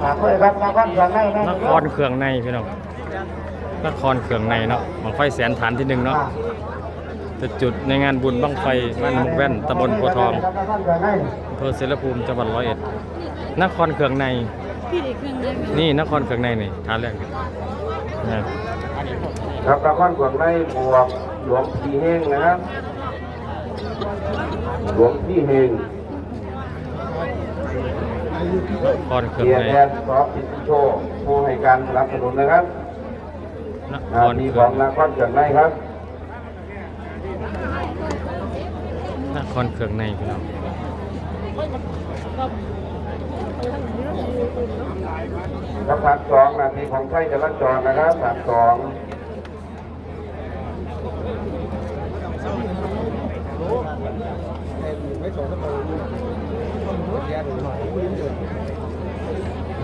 ฝากด้วยครับนครเชียงในนะนครเขืองในพี่น้องนครเขืองในเนาะบังไฟแสนฐานที่หนึ่งเนาะจะจุดในงานบุญบังไฟบ้านมุกแว่นตำบลโพธิ์ทองนครเชียงในอำเภอเสรภูมิจังหวัดร้อยเอ็ดนครเขืองในพี่ได้เครื่องได้ไหมนี่นครเขืองในนี่ทานแรกนี่นะครับนครเชียงในบวกหลวงพี่เฮงนะครับหลวงพี่เฮง นครเขืองเกียรในติแทนสอบพิชิโชคผู้ให้การสนับสนุนนะครับนหคน้ารที่เขืขอองงนครเชียงในครับนครเขืองในพี่น้องครับฐานสองนาทีของไทยจราจรนะครับฐานสอง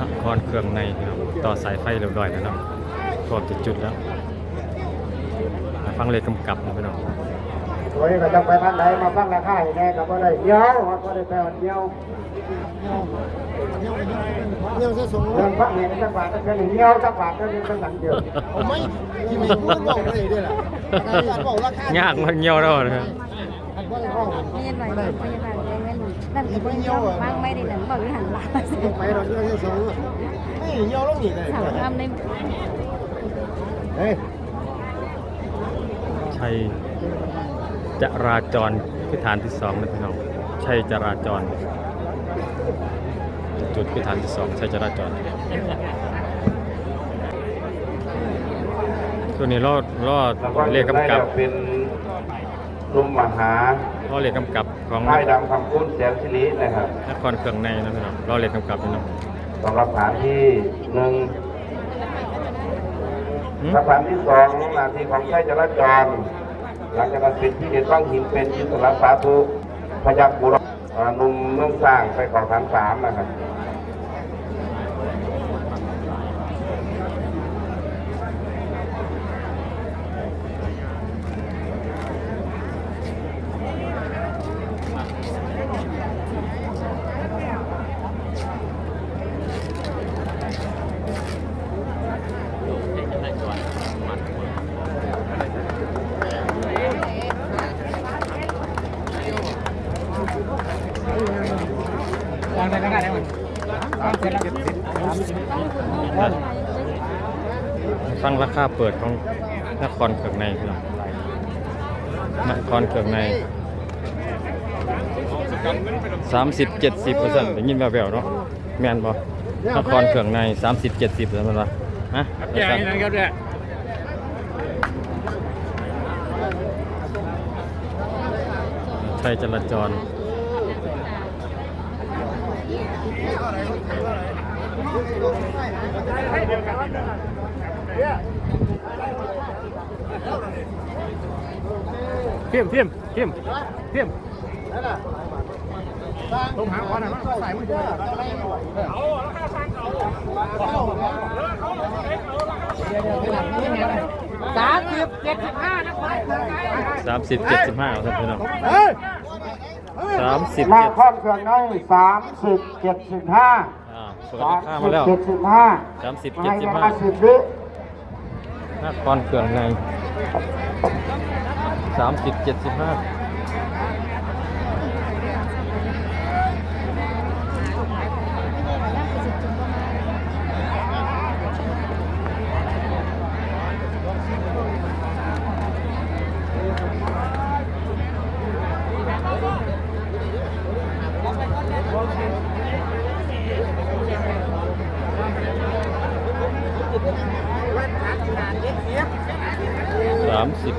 นครเขืองในพี่น้องต่อสายไฟเรียบร้อยแล้วเนาะพร้อมจะจุดแล้วมาฟังเลขกำกับนะพี่น้องโอ้ยก็จะไปทางไหนมาฟังราคาให้แน่ก็บ่ได้เดียวก็ได้ไปวันเดียวเรื่องจะส่งเรื่องฟังเนี่ยจังหวัดก็แค่นี้เดียวจังหวัดก็เป็นจังหวัดเดียวผมไม่ที่มีพูดบอกเลยด้วยแหละการบอกราคายากมันเงียวแล้วนะอันว่าห้องไม่ยันไหวไม่ยันไหวได้เงิ นั่นคือไม่ยอมบ้างไม่ได้หนังบอกวิหันหลังไปเราเรื่องจะส่งไม่เหี่ยวลงอีกเลยสาวทำในเฮ้ยชัยจราจรพิธานที่สองนะพี่น้องชัยจราจร จุดพิธานที่สองชัยจราจรตัวนี้รอดรอดแล้วก็เลขกำกับ เป็นนุ่มมหารอเลขกำกับของค่ายดำคำพูดแสนสิรินะครับนครเขืองในนะพี่น้องรอเลขกำกับพี่น้องสำหรับฐานที่หนึ่งหืมสถานที่สองนาทีของค่ายจราจร หลังจากนั้นเป็นที่เด็ดบ้างหินเป็นอิสระสาธุพยัคฆ์บุรอ่าหนุ่มเมืองสร้างไปของฐานสามนะครับ ฟังราคาเปิดของนครเขืองในพี่น้องนครเขืองในสามสิบเจ็ดสิบเปอร์เซ็นต์ได้ยินแววๆเนาะแมนบ่นครเขืองในสามสิบเจ็ดสิบเปอร์เซ็นต์มันะฮะแก่นี่นะครับเนี่ยชัยจราจร เทียมเทียมเทียมเทียมลงหาควันหน่อยมั้งใส่มือเด้อสามสิบเจ็ดสิบห้านะสามสิบเจ็ดสิบห้าครับพี่น้องเฮ้ย สามสิบนาเจ็ดครเชียงในสามสิบเจ็ดสิบห้าอ่าเปิดสารามคามาแล้วสิบเจ็ดสิบห้าสามสิบให้เจ็ดสิบมาห้าสิบวินครเขืองในสามสิบเจ็ดสิบห้า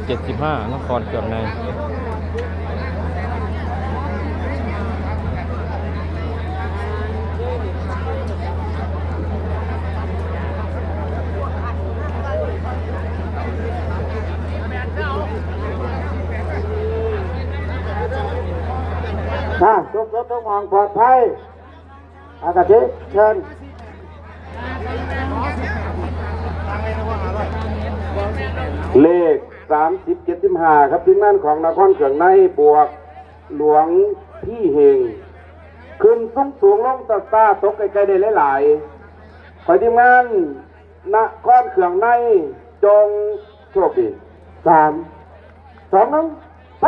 75นครเกือบในนะทุกทุกทุกห้องปลอดภัยอากาศเชิญเลข สามสิบเจ็ดสิบห้าครับทีมั่นของนครเขื่องในบวกหลวงพี่เฮงขึ้นสูงสูงลงตาตาตกไกลๆได้หลายๆขอทีมงานนครเขื่องในจงโชคดีสามสองหนึ่งไป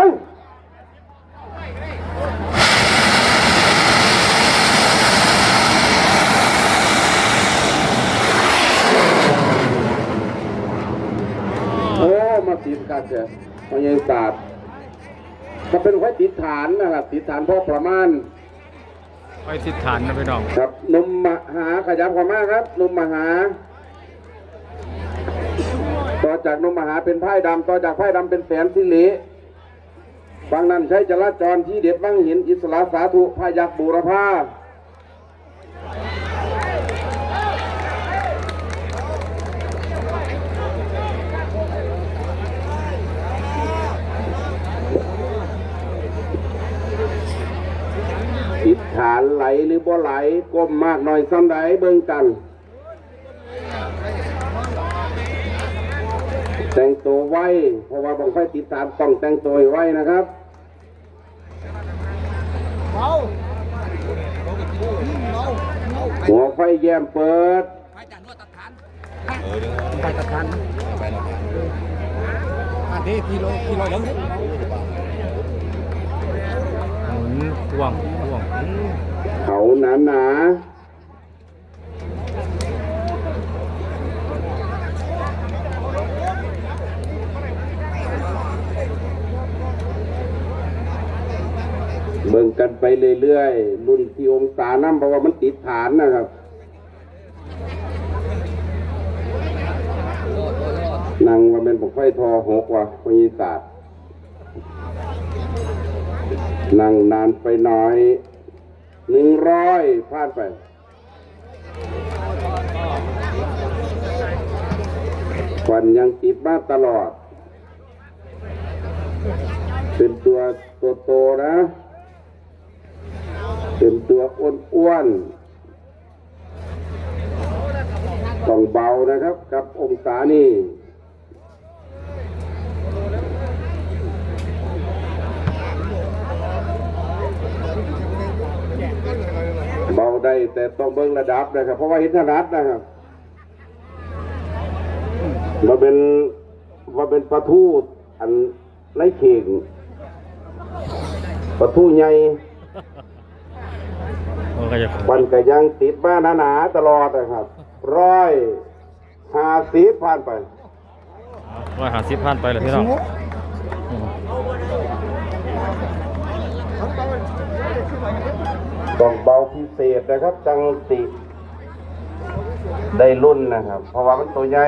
โอ้ มาติดกันเถอะพยายศาสตร์ก็เป็นไว้ติดฐานนะครับติดฐานพ่อประมาณไปทิศฐานนะพี่น้องครับหนุ่มมหาขยับขวามากครับหนุ่มมหา ต่อจากหนุ่มมหาเป็นไพ่ดำต่อจากไพ่ดำเป็นแสนสิริบางนั้นใช้จราจรที่เด็ดบางหินอิสระสาธุพายักบูรพา ติดฐานไหลหรือบ่ไหลก้มมากหน่อยซ้ำใดเบิ่งกัน แต่งตัวไว้เพราะว่าบังไฟติดตามต้องแต่งตัวให้ไว้นะครับหัวไฟแย้มเปิดไปตะคันอันนี้กิโลกิโลยังหมุนท่วงท่วง เขาหนาหนาเบิ่งกันไปเรื่อยๆรุ่นที่องศาน้ำเพราะว่ามันติดฐานนะครับนั่งว่าเป็นบอกไฟทอหกว่ะพยิศาสตร์นั่งนานไปน่อย หนึ่งร้อยพลาดไปควันยังติดมาตลอด เป็นตัวตัวโตนะ เป็นตัวอ้วนๆต้องเบานะครับ กับองศานี่ เบาได้แต่ต้องเบิ่งระดับนะครับเพราะว่าเห็นถนัดนะครับว่าเป็นว่าเป็นปลาทูอันไรเข่งปลาทูใหญ่มันก็จะวันก็ยังติดบ้านหนาๆตลอดนะครับร้อยห้าสิบผ่านไปร้อยหาสิบพันไปเลยพี่น้องอืม ต้องเบาพิเศษนะครับ จังติได้รุ่นนะครับ เพราะว่ามันตัวใหญ่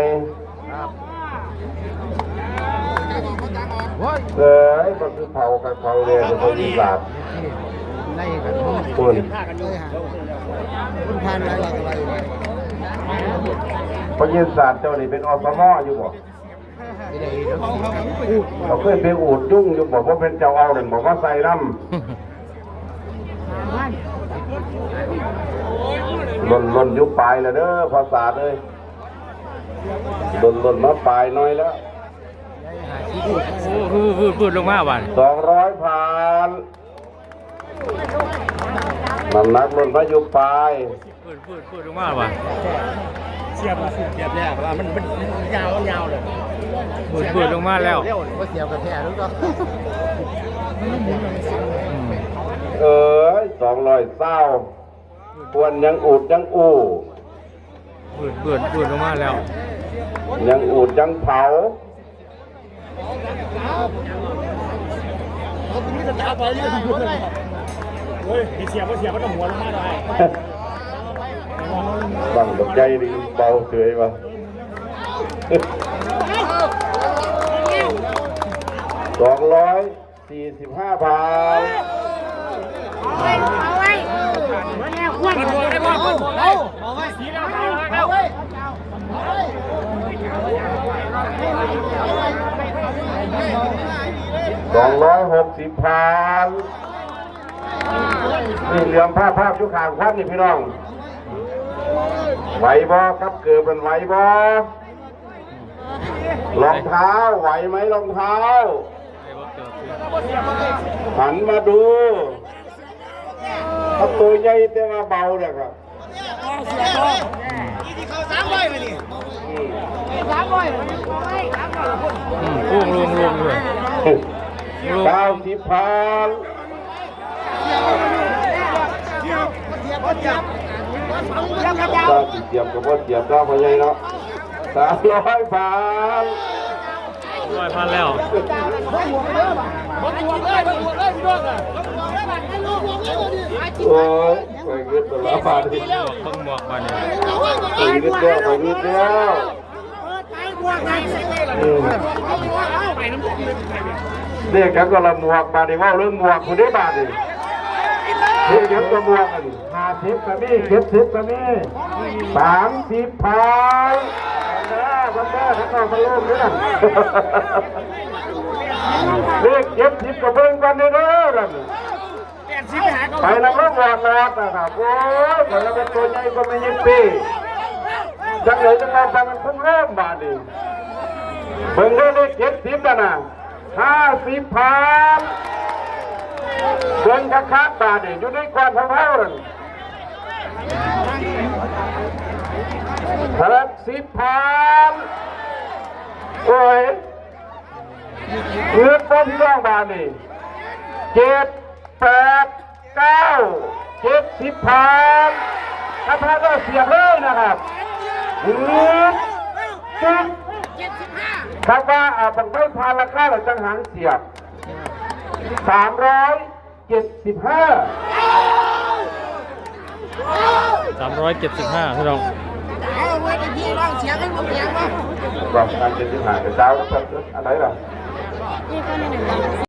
เอ้ยมันคือเผากับเผาเรียนเป็นคนอีสานไล่กันคุณฆ่ากันเลยฮะคุณพันอะไรอะไรอะไรพระยืนศาสตร์เจ้านี่เป็นอสมอยู่บ่ไม่ได้เดี๋ยวเขาเขาพูดเราเคยเป็นอูดจุ้งอยู่บอกว่าเป็นเจ้าเอาหนึ่งบอกว่าใส่น้ำห ล่นหล่นอยุบปลายแล้วเด้อภาษาเลยหล่นหล่นมาปลายน้อยแล้วโอ้พืดพืดพืดลงมาบ้านสองร้อยผ่านน้ำหนักหล่นมาอยู่ปลายพืดพืดพืดลงมาบ้านเสียบเสียบเนี่ยว่ามันมันยาวยาวเลยพืดพืดลงมาแล้วเร็วก็เสียบกระแทกแล้วก็อืมเอ้ยส องร้อยเศร้าควรยังอูดยังอู้พืดพืดพืดลงมาแล้ว ยังอูดยังเผาเขาไม่จะจับไปเรื่องพูดเลยเฮ้ยเสียบก็เสียบก็ต้องหัวลงมาหน่อยบังกับใจดีเบาเฉยวะสองร้อยสี่สิบห้าพันเอาไว้เนี่ยควรคนหัวได้บ้าง สองร้อยหกสิบพันนี่เหลือมภาพภาพยุคขางพันนี่พี่น้อง ไหวบ่ครับเกิดเป็นไหวบ่รองเท้าไหวไหมรองเท้า หันมาดู ถ้าตัวใหญ่แต่ว่าเบาเนี่ยครับอืมพุ่งลงลงด้วยเก้าสิบพันเก้าสิบเจียมกับพ่อเจียมเนาะพ่อใหญ่เนาะสามร้อยพันร้อยพันแล้วโอ้ยไปเงินตัวละบาทดิหมวกเพิ่งหมวกมา เนี่ยไปเงินเดียวไปเงินเดียวอืมเรียกกันก็ละหมวกบาทดิว่าเรื่องหมวกคนได้บาทดิเรียกกันก็หมวกกันห้าสิบก็มีเจ็ดสิบก็มีสามสิบพันนะพันแม่ทั้งนอกทั้งโลกนี่ยเรียกเจ็ดสิบก็เบิ่งกันเด้อ ๆนั่นไปแล้วก็วอดนอดนะครับโอ้ยแต่แล้วเป็นตัวใหญ่ก็ไม่ยิงปีจังเลยจังเลยจังมันเพิ่งเริ่มบาดีเบิ่งได้เลขเจ็ดสิบแล้วนะห้าสิบพันเดินคักคักๆบาดีอยู่ในกวนเท่าเท่านั้นหกสิบพันโอ้ยเงือกต้นเรื่องบาดีเจ็ด แปดเก้าเจ็ดสิบพันถ้าพลาดก็เสียบเลยนะครับหรือสิบครับว่าอ่าบังไม่พาราคาเราจังหังเสียบสามร้อยเจ็ดสิบห้าสามร้อยเจ็ดสิบห้าพี่น้องบอกการเจ็ดสิบห้าเป็นเจ้าอะไรล่ะนี่ก็ในหนึ่ง